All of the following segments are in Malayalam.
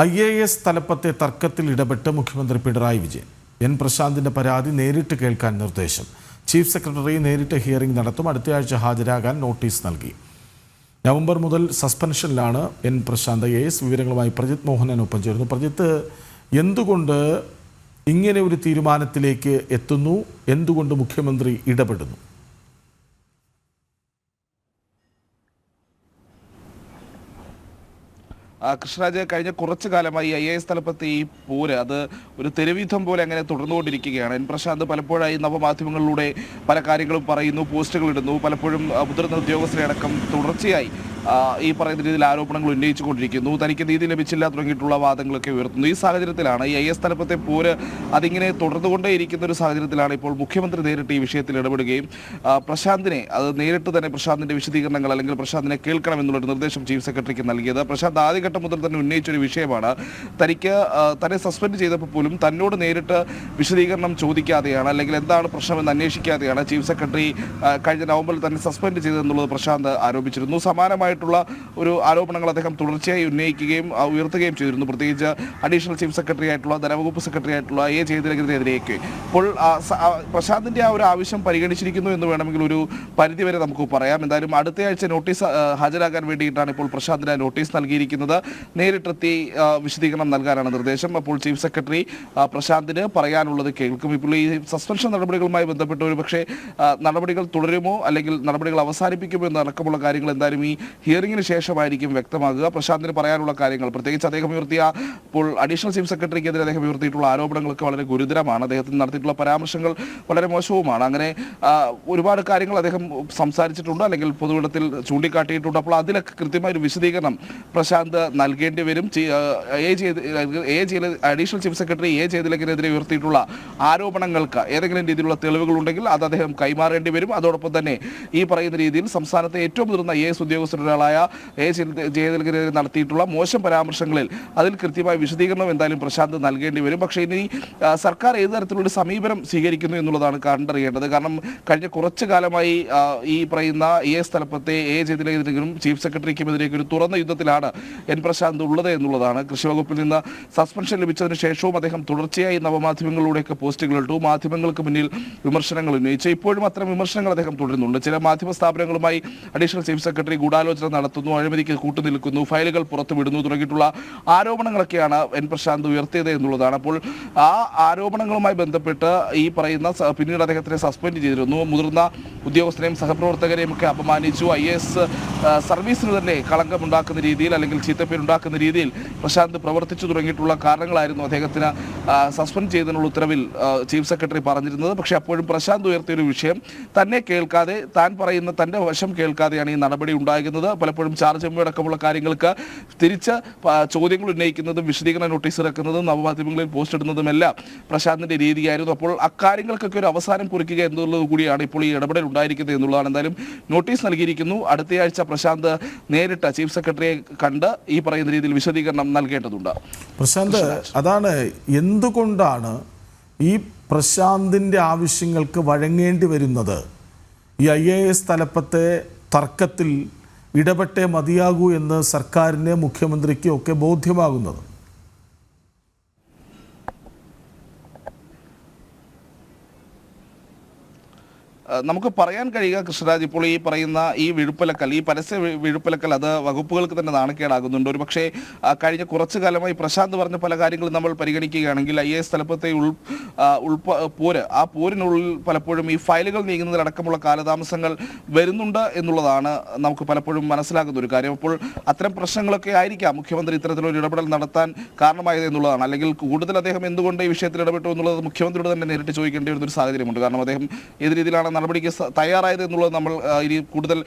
ഐ എ എസ് തലപ്പത്തെ തർക്കത്തിൽ ഇടപെട്ട് മുഖ്യമന്ത്രി പിണറായി വിജയൻ. എൻ പ്രശാന്തിന്റെ പരാതി നേരിട്ട് കേൾക്കാൻ നിർദ്ദേശം. ചീഫ് സെക്രട്ടറി നേരിട്ട് ഹിയറിംഗ് നടത്തും. അടുത്തയാഴ്ച ഹാജരാകാൻ നോട്ടീസ് നൽകി. നവംബർ മുതൽ സസ്പെൻഷനിലാണ് എൻ പ്രശാന്ത് ഐ എസ് വിവരങ്ങളുമായി പ്രജിത് മോഹനൻ ഒപ്പം ചേർന്നു പ്രജിത്ത് എന്തുകൊണ്ട് ഇങ്ങനെ ഒരു തീരുമാനത്തിലേക്ക് എത്തുന്നു? എന്തുകൊണ്ട് മുഖ്യമന്ത്രി ഇടപെടുന്നു? കൃഷ്ണരാജ് കഴിഞ്ഞ കുറച്ചു കാലമായി ഐ എ എസ് തലപ്പത്തെ ഈ പോര് അത് ഒരു തെരുവീഥം പോലെ അങ്ങനെ തുടർന്നുകൊണ്ടിരിക്കുകയാണ്. എൻ പ്രശാന്ത് പലപ്പോഴായി നവമാധ്യമങ്ങളിലൂടെ പല കാര്യങ്ങളും പറയുന്നു പോസ്റ്റുകൾ ഇടുന്നു. പലപ്പോഴും മുതിർന്ന ഉദ്യോഗസ്ഥരെ അടക്കം തുടർച്ചയായി ഈ പറയുന്ന രീതിയിൽ ആരോപണങ്ങൾ ഉന്നയിച്ചുകൊണ്ടിരിക്കുന്നു. തനിക്ക് നീതി ലഭിച്ചില്ല തുടങ്ങിയിട്ടുള്ള വാദങ്ങളൊക്കെ ഉയർത്തുന്നു. ഈ സാഹചര്യത്തിലാണ് ഈ ഐ എസ് തലപ്പത്തെ പോര് അതിങ്ങനെ തുടർന്നുകൊണ്ടേയിരിക്കുന്ന ഒരു സാഹചര്യത്തിലാണ് ഇപ്പോൾ മുഖ്യമന്ത്രി നേരിട്ട് ഈ വിഷയത്തിൽ ഇടപെടുകയും. പ്രശാന്തിനെ അത് നേരിട്ട് തന്നെ പ്രശാന്തിന്റെ വിശദീകരണങ്ങൾ അല്ലെങ്കിൽ പ്രശാന്തിനെ കേൾക്കണം എന്നുള്ളൊരു നിർദ്ദേശം ചീഫ് സെക്രട്ടറിക്ക് നൽകിയത്. പ്രശാന്ത് ആദ്യഘട്ടം മുതൽ തന്നെ ഉന്നയിച്ചൊരു വിഷയമാണ്. തനിക്ക് തന്നെ സസ്പെൻഡ് ചെയ്തപ്പോൾ പോലും തന്നോട് നേരിട്ട് വിശദീകരണം ചോദിക്കാതെയാണ് അല്ലെങ്കിൽ എന്താണ് പ്രശ്നമെന്ന് അന്വേഷിക്കാതെയാണ് ചീഫ് സെക്രട്ടറി കഴിഞ്ഞ നവംബറിൽ തന്നെ സസ്പെൻഡ് ചെയ്തതെന്നുള്ളത് പ്രശാന്ത് ആരോപിച്ചിരുന്നു. സമാനമായിട്ടുള്ള ഒരു ആരോപണങ്ങൾ അദ്ദേഹം തുടർച്ചയായി ഉന്നയിക്കുകയും ഉയർത്തുകയും ചെയ്തിരുന്നു. പ്രത്യേകിച്ച് അഡീഷണൽ ചീഫ് സെക്രട്ടറി ആയിട്ടുള്ള ധനവകുപ്പ് സെക്രട്ടറി ആയിട്ടുള്ള എ ജയതിലകനെതിരെയൊക്കെ അപ്പോൾ പ്രശാന്തിന്റെ ആ ഒരു ആവശ്യം പരിഗണിച്ചിരിക്കുന്നു എന്ന് വേണമെങ്കിൽ ഒരു പരിധിവരെ നമുക്ക് പറയാം. എന്തായാലും അടുത്തയാഴ്ച നോട്ടീസ് ഹാജരാകാൻ വേണ്ടിയിട്ടാണ് ഇപ്പോൾ പ്രശാന്തിന് നോട്ടീസ് നൽകിയിരിക്കുന്നത്. നേരിട്ടെത്തി വിശദീകരണം നൽകാനാണ് നിർദ്ദേശം. അപ്പോൾ ചീഫ് സെക്രട്ടറി പ്രശാന്തിന് പറയാനുള്ളത് കേൾക്കും. ഇപ്പോൾ ഈ സസ്പെൻഷൻ നടപടികളുമായി ബന്ധപ്പെട്ട് ഒരു പക്ഷേ നടപടികൾ തുടരുമോ? അല്ലെങ്കിൽ നടപടികൾ അവസാനിപ്പിക്കുമോ എന്നടക്കമുള്ള കാര്യങ്ങൾ എന്തായാലും ഈ ഹിയറിംഗിന് ശേഷമായിരിക്കും വ്യക്തമാകുക. പ്രശാന്തിന് പറയാനുള്ള കാര്യങ്ങൾ. പ്രത്യേകിച്ച് അദ്ദേഹം ഉയർത്തിയ ഇപ്പോൾ അഡീഷണൽ ചീഫ് സെക്രട്ടറിക്കെതിരെ അദ്ദേഹം ഉയർത്തിയിട്ടുള്ള ആരോപണങ്ങളൊക്കെ വളരെ ഗുരുതരമാണ്. അദ്ദേഹത്തിന് നടത്തിയിട്ടുള്ള പരാമർശങ്ങൾ വളരെ മോശവുമാണ്. അങ്ങനെ ഒരുപാട് കാര്യങ്ങൾ അദ്ദേഹം സംസാരിച്ചിട്ടുണ്ട്. അല്ലെങ്കിൽ പൊതുവിടത്തിൽ ചൂണ്ടിക്കാട്ടിയിട്ടുണ്ട്. അപ്പോൾ അതിലൊക്കെ കൃത്യമായ ഒരു വിശദീകരണം പ്രശാന്ത് നൽകേണ്ടി വരും. എ ചെയ്ത് എ ചെയ്ത് അഡീഷണൽ ചീഫ് സെക്രട്ടറി എ ചെയ്തിലെതിരെ ഉയർത്തിയിട്ടുള്ള ആരോപണങ്ങൾക്ക് ഏതെങ്കിലും രീതിയിലുള്ള തെളിവുകൾ ഉണ്ടെങ്കിൽ അത് അദ്ദേഹം കൈമാറേണ്ടി വരും. അതോടൊപ്പം തന്നെ ഈ പറയുന്ന രീതിയിൽ സംസ്ഥാനത്തെ ഏറ്റവും മുതിർന്ന എ എസ് ഉദ്യോഗസ്ഥരായ എ ജയതിലെതിരെ നടത്തിയിട്ടുള്ള മോശം പരാമർശങ്ങളിൽ അതിൽ കൃത്യമായ വിശദീകരണം എന്തായാലും പ്രശാന്ത് നൽകേണ്ടി വരും. പക്ഷേ ഇനി സർക്കാർ ഏത് തരത്തിലുള്ള സമീപനം സ്വീകരിക്കുന്നു എന്നുള്ളതാണ് കണ്ടറിയേണ്ടത്. കാരണം കഴിഞ്ഞ കുറച്ചു കാലമായി ഈ പറയുന്ന എ എസ് തലപ്പത്തെ എ ജയതിലെതിരെയും ചീഫ് സെക്രട്ടറിക്കുമെതിരെ ഒരു തുറന്ന യുദ്ധത്തിലാണ് എൻ പ്രശാന്ത് ഉള്ളത് എന്നുള്ളതാണ്. കൃഷി വകുപ്പിൽ നിന്ന് സസ്പെൻഷൻ ലഭിച്ചതിന് ശേഷവും അദ്ദേഹം തുടർച്ചയായി നവമാധ്യമങ്ങളിലൂടെയൊക്കെ പോസ്റ്റുകൾ ഇട്ടു. മാധ്യമങ്ങൾക്ക് മുന്നിൽ വിമർശനങ്ങൾ ഉന്നയിച്ചു. ഇപ്പോഴും അത്തരം വിമർശനങ്ങൾ അദ്ദേഹം തുടരുന്നുണ്ട്. ചില മാധ്യമ സ്ഥാപനങ്ങളുമായി അഡീഷണൽ ചീഫ് സെക്രട്ടറി ഗൂഢാലോചന നടത്തുന്നു അഴിമതിക്ക് കൂട്ടുനിൽക്കുന്നു ഫയലുകൾ പുറത്തുവിടുന്നു തുടങ്ങിയിട്ടുള്ള ആരോപണങ്ങളൊക്കെയാണ് എൻ പ്രശാന്ത് ഉയർത്തിയത് എന്നുള്ളതാണ്. അപ്പോൾ ആ ആരോപണങ്ങളുമായി ബന്ധപ്പെട്ട് ഈ പറയുന്ന പിന്നീട് അദ്ദേഹത്തിനെ സസ്പെൻഡ് ചെയ്തിരുന്നു. മുതിർന്ന ഉദ്യോഗസ്ഥരെയും സഹപ്രവർത്തകരെയും ഒക്കെ അപമാനിച്ചു. ഐ എസ് സർവീസിന് തന്നെ കളങ്കമുണ്ടാക്കുന്ന രീതിയിൽ അല്ലെങ്കിൽ ചീത്തപ്പേരുണ്ടാക്കുന്ന രീതിയിൽ പ്രശാന്ത് പ്രവർത്തിച്ചു തുടങ്ങിയിട്ടുള്ള കാരണങ്ങളായിരുന്നു അദ്ദേഹത്തിന് സസ്പെൻഡ് ചെയ്തതിനുള്ള ഉത്തരവിൽ ചീഫ് സെക്രട്ടറി പറഞ്ഞിരുന്നത്. പക്ഷേ അപ്പോഴും പ്രശാന്ത് ഉയർത്തിയൊരു വിഷയം തന്നെ കേൾക്കാതെ താൻ പറയുന്ന തന്റെ വശം കേൾക്കാതെയാണ് ഈ നടപടി ഉണ്ടാകുന്നത്. പലപ്പോഴും ചാർജ് എമ്മ അടക്കമുള്ള കാര്യങ്ങൾക്ക് തിരിച്ച് ചോദ്യങ്ങൾ ഉന്നയിക്കുന്നതും വിശദീകരണ നോട്ടീസ് ഇറക്കുന്നതും നവമാധ്യമങ്ങളിൽ പോസ്റ്റ് ഇടുന്നതുമെല്ലാം പ്രശാന്തിന്റെ രീതിയായിരുന്നു. അപ്പോൾ അക്കാര്യങ്ങൾക്കൊക്കെ ഒരു അവസാനം കുറിക്കുക എന്നുള്ളത് കൂടിയാണ് ഇപ്പോൾ ഈ ഇടപെടൽ ഉണ്ടായിരിക്കുന്നത് എന്നുള്ളതാണ്. എന്തായാലും നോട്ടീസ് നൽകിയിരിക്കുന്നു. അടുത്തയാഴ്ച പ്രശാന്ത് നേരിട്ട് ചീഫ് സെക്രട്ടറിയെ കണ്ട് ഈ പറയുന്ന രീതിയിൽ വിശദീകരണം നൽകേണ്ടതുണ്ട്. പ്രശാന്ത് അതാണ് എന്തുകൊണ്ടാണ് ഈ പ്രശാന്തിന്റെ ആവശ്യങ്ങൾക്ക് വഴങ്ങേണ്ടി വരുന്നത്? ഈ ഐ എ എസ് തലപ്പത്തെ തർക്കത്തിൽ ഇടപെട്ടേ മതിയാകൂ എന്ന് സർക്കാരിന് മുഖ്യമന്ത്രിക്കും ഒക്കെ ബോധ്യമാകുന്നത്. നമുക്ക് പറയാൻ കഴിയുക കൃഷ്ണരാജ് ഇപ്പോൾ ഈ പറയുന്ന ഈ വിഴുപ്പലക്കൽ ഈ പരസ്യ വിഴുപ്പലക്കൽ അത് വകുപ്പുകൾക്ക് തന്നെ നാണക്കേടാകുന്നുണ്ട്. ഒരു പക്ഷേ കഴിഞ്ഞ കുറച്ചു കാലമായി പ്രശാന്ത് പറഞ്ഞ പല കാര്യങ്ങളും നമ്മൾ പരിഗണിക്കുകയാണെങ്കിൽ ഐ എസ് തലപ്പത്തെ ഉൾ ഉൾപ്പ പോര് ആ പോരിനുള്ളിൽ പലപ്പോഴും ഈ ഫയലുകൾ നീങ്ങുന്നതിലടക്കമുള്ള കാലതാമസങ്ങൾ വരുന്നുണ്ട് എന്നുള്ളതാണ് നമുക്ക് പലപ്പോഴും മനസ്സിലാകുന്ന ഒരു കാര്യം. അപ്പോൾ അത്തരം പ്രശ്നങ്ങളൊക്കെ ആയിരിക്കാം മുഖ്യമന്ത്രി ഇത്തരത്തിലൊരു ഇടപെടൽ നടത്താൻ കാരണമായത് എന്നുള്ളതാണ്. അല്ലെങ്കിൽ കൂടുതൽ അദ്ദേഹം എന്തുകൊണ്ട് ഈ വിഷയത്തിൽ ഇടപെട്ടു എന്നുള്ളത് മുഖ്യമന്ത്രിയോട് തന്നെ നേരിട്ട് ചോദിക്കേണ്ടി വരുന്ന ഒരു സാഹചര്യമുണ്ട്. കാരണം അദ്ദേഹം ഏത് രീതിയിലാണ് നടപടിക്ക് തയ്യാറായത് എന്നുള്ളത് നമ്മൾ ഇനി കൂടുതൽ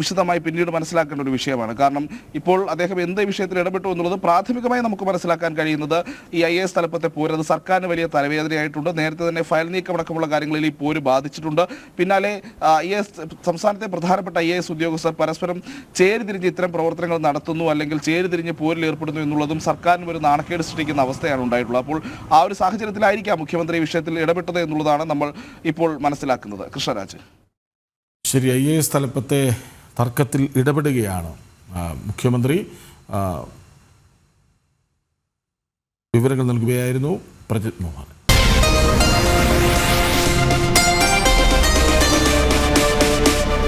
വിശദമായി പിന്നീട് മനസ്സിലാക്കേണ്ട ഒരു വിഷയമാണ്. കാരണം ഇപ്പോൾ അദ്ദേഹം എന്ത് വിഷയത്തിൽ ഇടപെട്ടു എന്നുള്ളത് പ്രാഥമികമായി നമുക്ക് മനസ്സിലാക്കാൻ കഴിയുന്നത് ഈ ഐ എസ് തലപ്പത്തെ പോര് അത് സർക്കാരിന് വലിയ തലവേദനയായിട്ടുണ്ട്. നേരത്തെ തന്നെ ഫയൽ നീക്കമടക്കമുള്ള കാര്യങ്ങളിൽ ഈ പോര് ബാധിച്ചിട്ടുണ്ട്. പിന്നാലെ ഐ എസ് സംസ്ഥാനത്തെ പ്രധാനപ്പെട്ട ഐ എസ് ഉദ്യോഗസ്ഥർ പരസ്പരം ചേരിതിരിഞ്ഞ് ഇത്തരം പ്രവർത്തനങ്ങൾ നടത്തുന്നു അല്ലെങ്കിൽ ചേരിതിരിഞ്ഞ് പോരിൽ ഏർപ്പെടുന്നു എന്നുള്ളതും സർക്കാരിന് ഒരു നാണക്കേട് സൃഷ്ടിക്കുന്ന അവസ്ഥയാണ് ഉണ്ടായിട്ടുള്ളത്. അപ്പോൾ ആ ഒരു സാഹചര്യത്തിലായിരിക്കാം മുഖ്യമന്ത്രി വിഷയത്തിൽ ഇടപെട്ടത് എന്നുള്ളതാണ് നമ്മൾ ഇപ്പോൾ മനസ്സിലാക്കുന്നത്. കൃഷ്ണരാജ്. ശരി ഐ എ എസ് തലപ്പത്തെ തർക്കത്തിൽ ഇടപെടുകയാണ്. മുഖ്യമന്ത്രി വിവരങ്ങൾ നൽകുകയായിരുന്നു പ്രജിത് മോഹൻ.